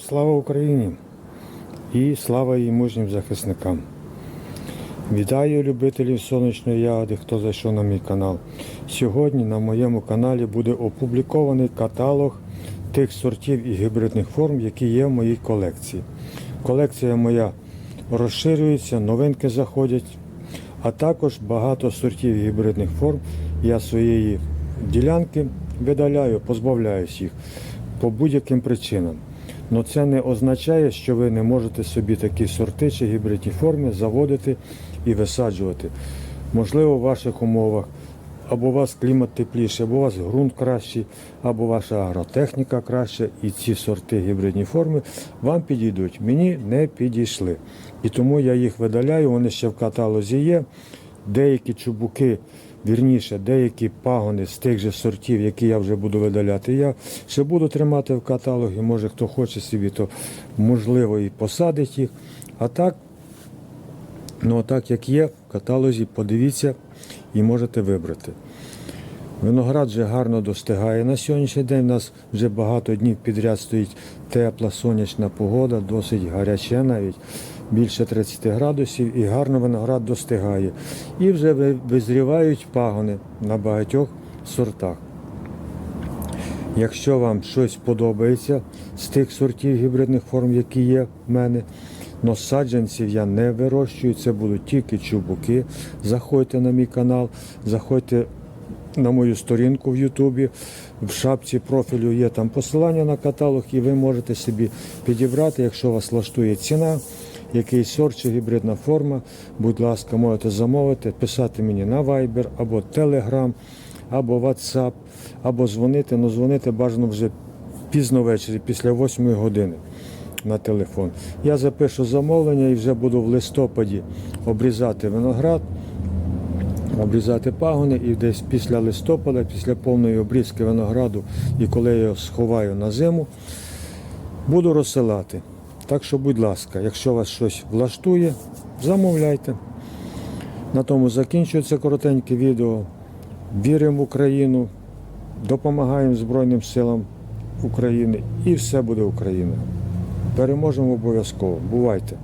Слава Україні і слава її мужнім захисникам. Вітаю любителів сонячної ягоди, хто зайшов на мій канал. Сьогодні на моєму каналі буде опублікований каталог тих сортів і гібридних форм, які є в моїй колекції. Колекція моя розширюється, новинки заходять, а також багато сортів і гібридних форм я своєї ділянки видаляю, позбавляюсь їх по будь-яким причинам. Но це не означає, що ви не можете собі такі сорти чи гібридні форми заводити і висаджувати. Можливо, в ваших умовах або у вас клімат тепліший, або у вас ґрунт кращий, або ваша агротехніка краща, і ці сорти гібридні форми вам підійдуть. Мені не підійшли. І тому я їх видаляю, вони ще в каталозі є. Деякі чубуки, вірніше, деякі пагони з тих же сортів, які я вже буду видаляти, я ще буду тримати в каталогі. Може хто хоче собі, то можливо і посадить їх. А так, ну так як є, в каталозі подивіться і можете вибрати. Виноград вже гарно достигає на сьогоднішній день. У нас вже багато днів підряд стоїть тепла сонячна погода, досить гаряче навіть більше 30 градусів, і гарно виноград достигає. І вже визрівають пагони на багатьох сортах. Якщо вам щось подобається з тих сортів гібридних форм, які є в мене, но саджанців я не вирощую, це будуть тільки чубуки. Заходьте на мій канал, заходьте на мою сторінку в Ютубі. В шапці профілю є там посилання на каталог, і ви можете собі підібрати, якщо вас влаштує ціна, який сорт чи гібридна форма. Будь ласка, можете замовити, писати мені на Viber або Telegram, або WhatsApp, або дзвонити. Ну, дзвонити бажано вже пізно ввечері, після 8 години на телефон. Я запишу замовлення і вже буду в листопаді обрізати виноград обрізати пагони і десь після листопада, після повної обрізки винограду, і коли я його сховаю на зиму, буду розсилати. Так що, будь ласка, якщо вас щось влаштує, замовляйте. На тому закінчується коротеньке відео. Віримо в Україну, допомагаємо Збройним силам України і все буде Україна. Переможемо обов'язково. Бувайте!